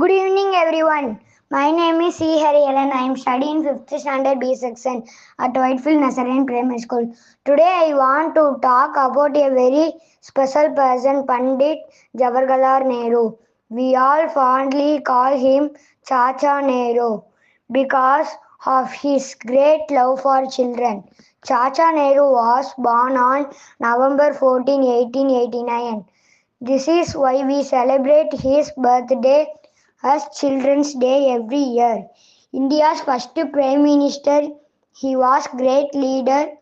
Good evening, everyone. My name is C. Hari Ellen. I am studying 5th standard B section at Whitefield Nazarene Primary School. Today, I want to talk about a very special person, Pandit Jawaharlal Nehru. We all fondly call him Chacha Nehru because of his great love for children. Chacha Nehru was born on November 14, 1889. This is why we celebrate his birthday as Children's Day every year. India's first Prime Minister, he was a great leader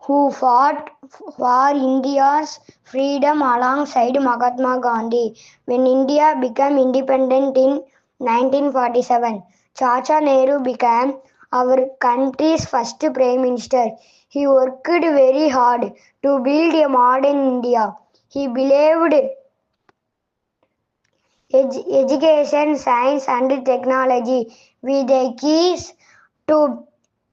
who fought for India's freedom alongside Mahatma Gandhi when India became independent in 1947. Chacha Nehru became our country's first Prime Minister. He worked very hard to build a modern India. He believed Edu- education, science, and technology were the keys to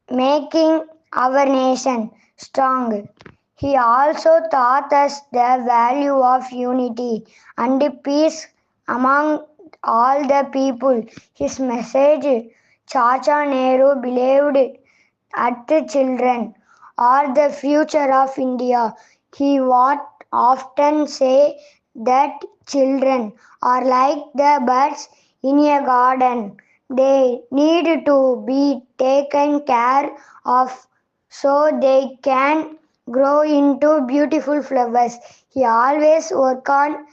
making our nation strong. He also taught us the value of unity and peace among all the people. His message, Chacha Nehru believed at the children are the future of India. He what often say that children are like the birds in a garden. They need to be taken care of so they can grow into beautiful flowers. He always worked on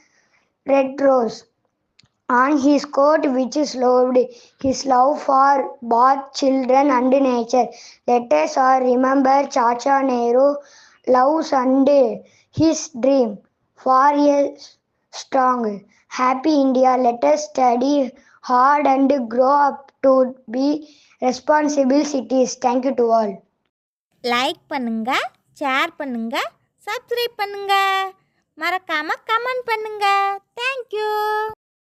red rose on his coat which is loved his love for both children and nature. Let us all remember Chacha Nehru loves and his dream warriors strong happy india let us study hard and grow up to be responsible citizens thank you to all like பண்ணுங்க share பண்ணுங்க subscribe பண்ணுங்க மறக்காம comment பண்ணுங்க thank you